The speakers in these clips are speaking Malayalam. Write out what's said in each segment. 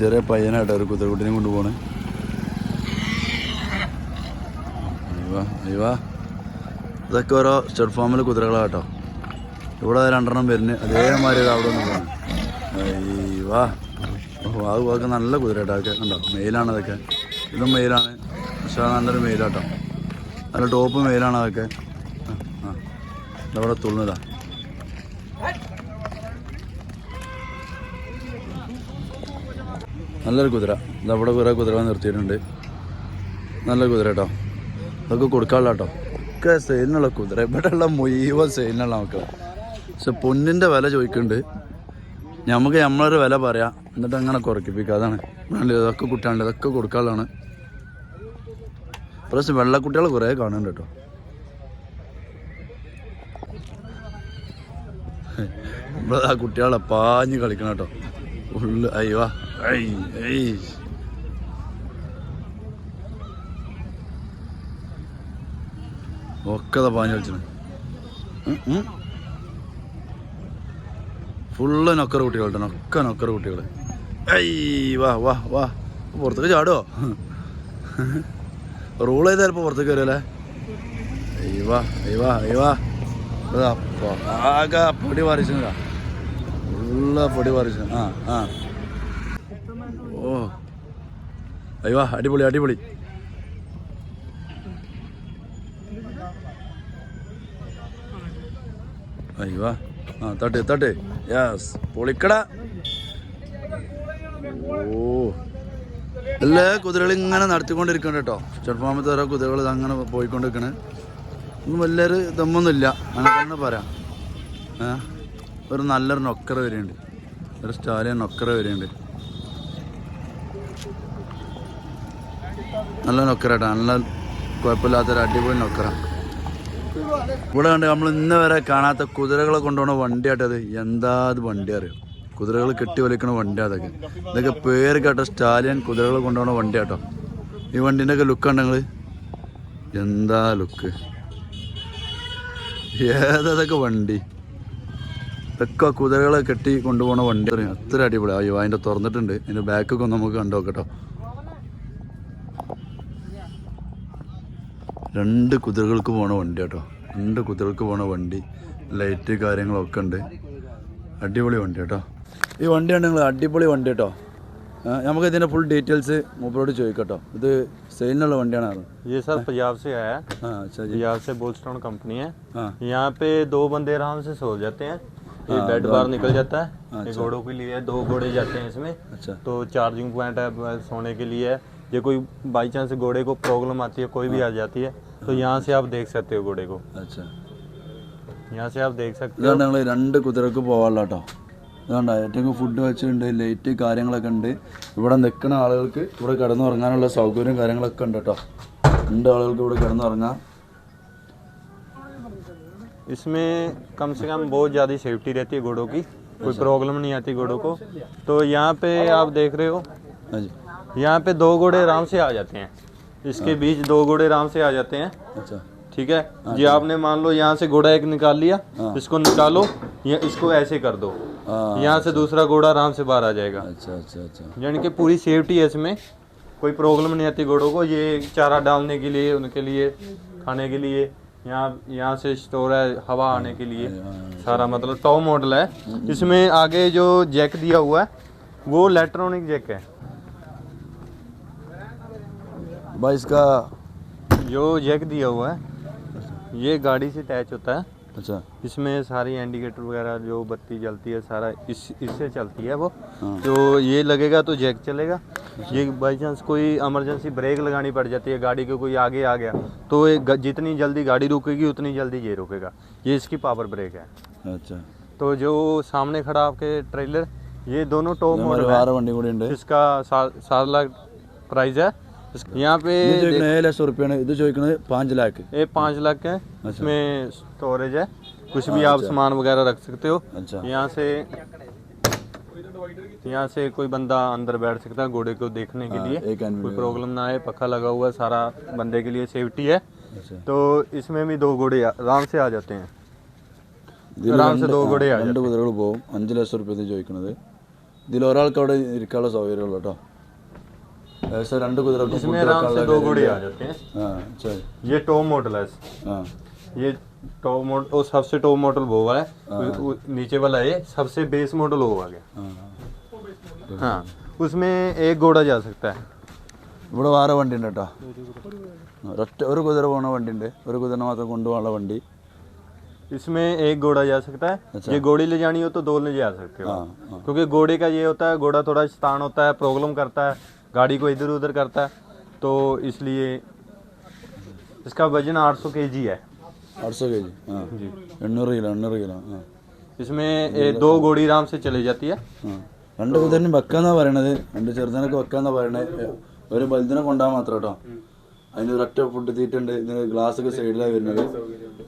ചെറിയ പയ്യനായിട്ട് ഒരു കുത്തരക്കുട്ടിനെ കൊണ്ടുപോണ്. അയ്യവാ ഇതൊക്കെ ഓരോ സ്റ്റഡ് ഫാമിൽ കുതിരകളാട്ടോ. ഇവിടെ രണ്ടെണ്ണം വരുന്ന. അതേമാതിരി അവിടെ ഒന്ന് പോകണം അയ്യവാ ഓ അത് അതൊക്കെ നല്ല കുതിര കേട്ടോ അതൊക്കെ. കണ്ടോ? മെയിലാണ് അതൊക്കെ. ഇതും മെയിലാണ്. പക്ഷേ നല്ലൊരു മെയിലാട്ടോ. നല്ല ടോപ്പ് മെയിലാണ് അതൊക്കെ. ആ ഇതവിടെ തുള്ളുന്നതാ. നല്ലൊരു കുതിര. ഇതവിടെ കുറേ കുതിര നിർത്തിയിട്ടുണ്ട്. നല്ല കുതിര കേട്ടോ. അതൊക്കെ കൊടുക്കാനുള്ള കേട്ടോ. ഒക്കെ സെയിലിനുള്ള കുതിര. ഇവിടെ ഉള്ള മുഴുവൻ സെയിലിനുള്ള നമുക്ക്. പക്ഷെ പൊന്നിന്റെ വില ചോദിക്കുന്നുണ്ട്. നമുക്ക് നമ്മളൊരു വില പറയാം. എന്നിട്ട് അങ്ങനെ കുറയ്ക്കിപ്പിക്കുക അതാണ്. ഇതൊക്കെ കുട്ടികളുണ്ട് ഇതൊക്കെ കൊടുക്കാനുള്ളതാണ്. പ്രശ്നം വെള്ളക്കുട്ടികൾ കുറേ കാണുന്നുണ്ട് കേട്ടോ. ആ കുട്ടികളെ പാഞ്ഞ് കളിക്കണം കേട്ടോ. ഉള്ളു അയ്യോ ഐ ഐ ഒക്കെ പാഞ്ഞു പാഞ്ഞ് കളിച്ചു ഫുള്ള് നൊക്കർ കുട്ടികളുടെ നൊക്ക നൊക്കർ കുട്ടികൾ ഐ വാ വാ വാ. പുറത്തേക്ക് ചാടോ റൂൾ ചെയ്താൽ ഇപ്പോൾ പുറത്തേക്ക് വരുമല്ലേ അയ്യവാ അയ്യവാ അയ്യവാ അതാ ആകെ പൊടി പറിച്ചില്ല ഉള്ള പൊടി പറിച്ചു ആ ആ ഓ അയ്യവാ അടിപൊളി അടിപൊളി. അയ്യോ ആ തട്ട് തട്ട്. യാസ് പൊളിക്കട. ഓ. എല്ലാ കുതിരകളും ഇങ്ങനെ നടത്തിക്കൊണ്ടിരിക്കണം കേട്ടോ. ചെറുപ്പാമത്തെ ഓരോ കുതിരകൾ അങ്ങനെ പോയിക്കൊണ്ടിരിക്കണ്. ഒന്നും വലിയൊരു ദമ്മൊന്നുമില്ല അങ്ങനെ തന്നെ പറയാം. ഒരു നല്ലൊരു നൊക്കറ വരെയുണ്ട്. ഒരു സ്റ്റാലിയ നൊക്കറ വരെയുണ്ട്. നല്ല നൊക്കര കേട്ടോ നല്ല കുഴപ്പമില്ലാത്തൊരു അടിപൊളി നൊക്കറ ഇവിടെ കണ്ട് നമ്മൾ ഇന്ന് വരെ കാണാത്ത കുതിരകളെ കൊണ്ടുപോണ വണ്ടിയാട്ടത് എന്താ അത് വണ്ടി അറിയാം? കുതിരകൾ കെട്ടി വലിക്കണ വണ്ടി അതൊക്കെ ഇതൊക്കെ പേര് കേട്ടോ സ്റ്റാലിയൻ കുതിരകൾ കൊണ്ടുപോണ വണ്ടി കേട്ടോ ഈ വണ്ടീന്റെ ഒക്കെ ലുക്ക് ഉണ്ടെങ്കിൽ എന്താ ലുക്ക് ഏതൊക്കെ വണ്ടി? ഇതൊക്കെ കുതിരകളെ കെട്ടി കൊണ്ടുപോകണ വണ്ടി അത്ര അടിപൊളി. അയ്യോ അതിന്റെ തുറന്നിട്ടുണ്ട്. അതിന്റെ ബാക്കൊക്കെ നമുക്ക് കണ്ടു നോക്കട്ടോ രണ്ട് കുതിരകൾക്ക് പോണ വണ്ടി കേട്ടോ രണ്ട് കുതിരകൾക്ക് പോണ വണ്ടി ലൈറ്റ് കാര്യങ്ങളൊക്കെ ഉണ്ട് അടിപൊളി വണ്ടി കേട്ടോ ഈ വണ്ടി ഉണ്ടെങ്കിൽ അടിപൊളി വണ്ടി കേട്ടോ ആ, നമുക്ക് ഇതിൻ്റെ ഫുൾ ഡീറ്റെയിൽസ് മൂപ്പരോട് ചോദിക്കട്ടോ ഇത് സെയിലിനുള്ള വണ്ടിയാണ് അത് ये सर पंजाब से आया है ആ അച്ഛാ ജി पंजाब से बोलस्टोन कंपनी है हाँ यहाँ पे दो बंदे आराम से सो जाते हैं ये बेड बार निकल जाता है ये घोड़ों के लिए है दो घोड़े जाते हैं इसमें अच्छा तो चार्जिंग पॉइंट है ब- सोने के लिए है ये कोई बाई चांस घोड़े को प्रॉब्लम आती है कोई भी आ जाती है तो यहाँ से आप देख सकते हो घोड़े को അച്ഛാ यहाँ से आप देख सकते हो ഇതാണ് ഞങ്ങൾ രണ്ട് കുതിരക്ക് പോകാനുള്ള കേട്ടോ ഇതാണ്ട ഏറ്റവും ഫുഡ് വെച്ചിട്ടുണ്ട് ലൈറ്റ് കാര്യങ്ങളൊക്കെ ഉണ്ട് ഇവിടെ നിൽക്കുന്ന ആളുകൾക്ക് ഇവിടെ കിടന്നുറങ്ങാനുള്ള സൗകര്യം കാര്യങ്ങളൊക്കെ ഉണ്ട് കേട്ടോ രണ്ട് ആളുകൾക്ക് ഇവിടെ കിടന്നുറങ്ങാം इसमें कम से कम बहुत ज़्यादा सेफ्टी रहती है घोड़ों की कोई प्रॉब्लम नहीं आती घोड़ों को तो यहाँ पे आप देख रहे हो हाँ जी यहाँ पे दो घोड़े आराम से आ जाते हैं। इसके बीच दो घोड़े आराम से आ जाते हैं। अच्छा। ठीक है? जी आपने मान लो यहाँ से घोड़ा एक निकाल लिया हाँ। इसको निकालो या इसको ऐसे कर दो। हाँ यहाँ से दूसरा घोड़ा आराम से बाहर आ जाएगा। अच्छा अच्छा अच्छा। यानी कि पूरी सेफ्टी है इसमें। कोई प्रॉब्लम नहीं आती घोड़ों को। ये चारा डालने के लिए उनके लिए खाने के लिए यहाँ यहाँ से स्टोर है हवा आने के लिए। सारा मतलब टॉप मॉडल है। इसमें आगे जो जैक दिया हुआ है वो इलेक्ट्रॉनिक जैक है। भाई इसका जो जैक दिया हुआ है। ये गाड़ी से अटैच होता है। अच्छा। इसमें सारी इंडिकेटर वगैरह जो बत्ती जलती है सारा इस इससे चलती है वो। तो ये लगेगा तो जैक चलेगा। ये बाई चांस कोई इमरजेंसी ब्रेक लगानी पड़ जाती है गाड़ी के कोई आगे आ गया तो ये जितनी जल्दी गाड़ी रुकेगी उतनी जल्दी ये रुकेगा। ये इसकी पावर ब्रेक है। अच्छा। तो जो सामने खड़ा आपके ट्रेलर ये दोनों टॉप मॉडल इसका सात लाख प्राइस है। यहाँ पे ഇത് ചോദിക്കുന്നത് ഏഴ് ലക്ഷം റുപ്യാണ് ഇത് ചോദിക്കുന്നത് പാഞ്ച് ലാക്ക് ये पाँच लाख है इसमें स्टोरेज है कुछ भी आप सामान वगैरह रख सकते हो अच्छा यहाँ से यहाँ से कोई बंदा अंदर बैठ सकता है घोड़े को देखने के लिए एक एनवी कोई प्रॉब्लम ना आए पक्का लगा हुआ है सारा बंदे के लिए सेफ्टी है अच्छा तो इसमें भी दो घोड़े आ- आराम से आ जाते हैं ഇതിൽ ആരാം സെ രണ്ട് ദോ ആ, കൂടെ ആ രണ്ട് കുതിരകൾ പോകും അഞ്ച് ലക്ഷം റുപ്യ ഇത് ചോദിക്കുന്നത് ഇതിൽ ഒരാൾക്ക് അവിടെ ഇരിക്കാനുള്ള സൗകര്യമുള്ളൂ കേട്ടോ ഏകദേശം രണ്ട് കുതിരക്കും इसमें आराम से दो घोड़े आ जाते हैं ആ ശരി ये टॉप मॉडल है ആ ये टॉप मॉडल वो सबसे टॉप मॉडल वो वाला है उ- उ- नीचे वाला ये सबसे बेस मॉडल वो आ गया ആ हाँ उसमें एक घोड़ा जा सकता है ഇവിടെ വേറെ വണ്ടി ഉണ്ട് കേട്ടോ ഒരൊറ്റ ഒരു കുതിര പോണ വണ്ടി ഉണ്ട് ഒരു കുതിര മാത്രം കൊണ്ടുപോകാനുള്ള വണ്ടി इसमें एक घोड़ा जा सकता है अच्छा। ये घोड़ी ले जानी हो तो दो ले जा सकते हो हाँ, हाँ। क्योंकि घोड़े का ये होता है घोड़ा थोड़ा स्थान होता है प्रॉब्लम करता है गाड़ी को इधर उधर करता है तो इसलिए इसका वजन 800 केजी है അറുപത് കെ ജി ആ जी എണ്ണൂറ് കിലോ എണ്ണൂറ് കിലോ ആ इसमें ए, दो घोड़ी आराम से चली जाती है ആ. രണ്ട് കുതിരനും വെക്കാന്നാ പറയണത് രണ്ട് ചെറുതിനൊക്കെ വെക്കാന്നാ പറയണത് ഒരു വലുതിനെ കൊണ്ടാൽ മാത്രം കേട്ടോ അതിന് ഒരൊറ്റ ഫുഡ് തീറ്റുണ്ട് ഇതിന് ഗ്ലാസ് ഒക്കെ സൈഡിലായി വരുന്നത്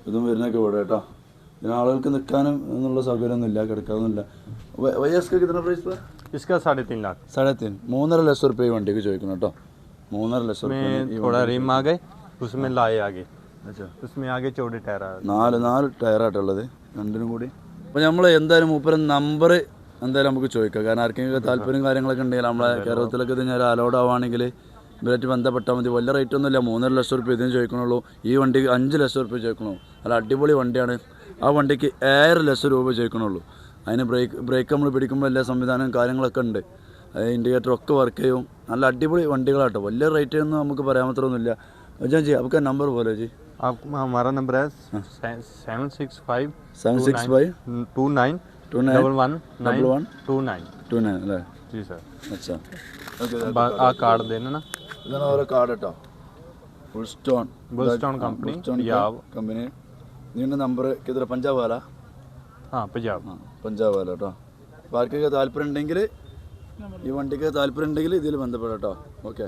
ഇതും വരുന്നൊക്കെ ഇവിടെ കേട്ടോ ഇതിന് ആളുകൾക്ക് നിൽക്കാനും എന്നുള്ള സൗകര്യമൊന്നും ഇല്ല കിടക്കാനൊന്നുമില്ല വയസ്ക്ക് കിട്ടുന്ന പ്രൈസ് इसका साढ़े तीन लाख साढ़े तीन മൂന്നര ലക്ഷം റുപ്യ ഈ വണ്ടിക്ക് ചോദിക്കുന്നു കേട്ടോ. മൂന്നര ലക്ഷം में थोड़ा रिम आ गए उसमें लाए आगे. अच्छा. उसमें आगे चौड़े टायर आ गए। നാല് നാല് രണ്ടിനും കൂടി. അപ്പോൾ നമ്മൾ എന്തായാലും മൂപ്പര് നമ്പർ എന്തായാലും നമുക്ക് ചോദിക്കാം. കാരണം ആർക്കെങ്കിലും താല്പര്യം കാര്യങ്ങളൊക്കെ ഉണ്ടെങ്കിൽ നമ്മളെ കേരളത്തിലൊക്കെ ഇത് ഞാൻ അലോഡ് ആവുകയാണെങ്കിൽ ഇവരായിട്ട് ബന്ധപ്പെട്ടാൽ മതി. വലിയ റേറ്റ് ഒന്നുമില്ല മൂന്നര ലക്ഷം റുപ്യ ഇതിന് ചോദിക്കണുള്ളൂ. ഈ വണ്ടിക്ക് അഞ്ച് ലക്ഷം റുപ്യ ചോദിക്കണുള്ളൂ. അല്ല അടിപൊളി വണ്ടിയാണ്. ആ വണ്ടിക്ക് ഏഴര ലക്ഷം രൂപ ചോദിക്കണുള്ളൂ. അതിന് ബ്രേക്ക് ബ്രേക്ക് നമ്മൾ പിടിക്കുമ്പോൾ എല്ലാ സംവിധാനവും കാര്യങ്ങളൊക്കെ ഉണ്ട് അത് ഇൻഡിക്കേറ്റർ ഒക്കെ വർക്ക് ചെയ്യും നല്ല അടിപൊളി വണ്ടികളാട്ടോ വലിയ റേറ്റ് ഒന്നും നമുക്ക് പറയാൻ മാത്രമൊന്നുമില്ല ജി ജി നമുക്ക് നമ്പർ പോലെ ജി आप हमारा नंबर है seven six five seven six five two nine two nine double one nine one? Two nine two nine അല്ലേ जी सर അച്ഛാ ഓക്കെ आ कार्ड देना ना ഇതാണ് ഓരോ കാർഡ് കേട്ടോ full stone Bullstone company, Punjab. Company നിങ്ങളുടെ നമ്പർ കിതറ പഞ്ചാബ് വാല हाँ पंजाब ആ പഞ്ചാബ് അല്ല കേട്ടോ അപ്പോൾ ആർക്കൊക്കെ താല്പര്യം ഉണ്ടെങ്കിൽ ഈ വണ്ടിക്ക് താല്പര്യം ഉണ്ടെങ്കിൽ ഇതിൽ ബന്ധപ്പെടാം കേട്ടോ ഓക്കെ.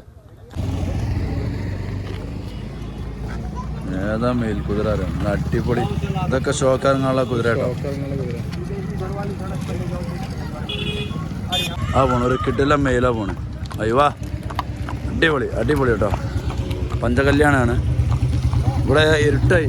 ഏതാ മെയിൽ കുതിര അടിപൊളി. ഇതൊക്കെ ഷോക്കാരങ്ങളുള്ള കുതിര കേട്ടോ ആ പോണ. ഒരു കിട്ടില്ല മെയിലാ പോണ്. അയ്യവാ അടിപൊളി അടിപൊളി കേട്ടോ പഞ്ചകല്യാണാണ്. ഇവിടെ ഇരുട്ടായി.